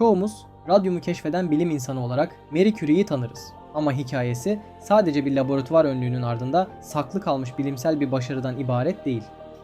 Çoğumuz radyumu keşfeden bilim insanı olarak Marie Curie'yi tanırız. Ama hikayesi sadece bir laboratuvar önlüğünün ardında saklı kalmış bilimsel bir başarıdan ibaret değil.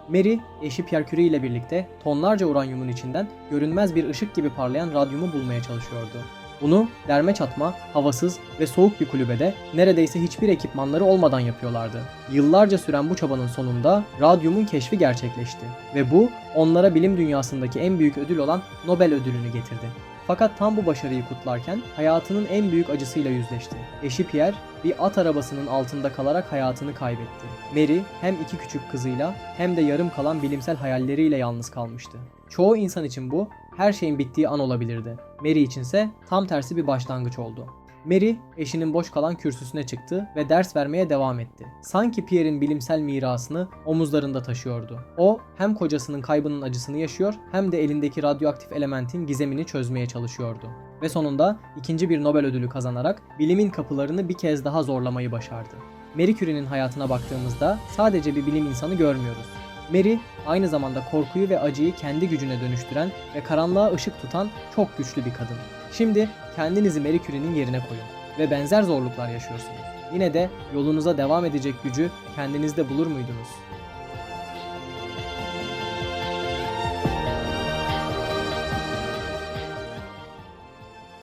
Mary, eşi Pierre Curie ile birlikte tonlarca uranyumun içinden görünmez bir ışık gibi parlayan radyumu bulmaya çalışıyordu. Bunu derme çatma, havasız ve soğuk bir kulübede neredeyse hiçbir ekipmanları olmadan yapıyorlardı. Yıllarca süren bu çabanın sonunda radyumun keşfi gerçekleşti ve bu onlara bilim dünyasındaki en büyük ödül olan Nobel ödülünü getirdi. Fakat tam bu başarıyı kutlarken hayatının en büyük acısıyla yüzleşti. Eşi Pierre bir at arabasının altında kalarak hayatını kaybetti. Mary hem iki küçük kızıyla hem de yarım kalan bilimsel hayalleriyle yalnız kalmıştı. Çoğu insan için bu her şeyin bittiği an olabilirdi. Mary içinse tam tersi bir başlangıç oldu. Mary eşinin boş kalan kürsüsüne çıktı ve ders vermeye devam etti. Sanki Pierre'in bilimsel mirasını omuzlarında taşıyordu. O hem kocasının kaybının acısını yaşıyor hem de elindeki radyoaktif elementin gizemini çözmeye çalışıyordu. Ve sonunda ikinci bir Nobel ödülü kazanarak bilimin kapılarını bir kez daha zorlamayı başardı. Marie Curie'nin hayatına baktığımızda sadece bir bilim insanı görmüyoruz. Mary aynı zamanda korkuyu ve acıyı kendi gücüne dönüştüren ve karanlığa ışık tutan çok güçlü bir kadın. Şimdi kendinizi Marie Curie'nin yerine koyun ve benzer zorluklar yaşıyorsunuz. Yine de yolunuza devam edecek gücü kendinizde bulur muydunuz?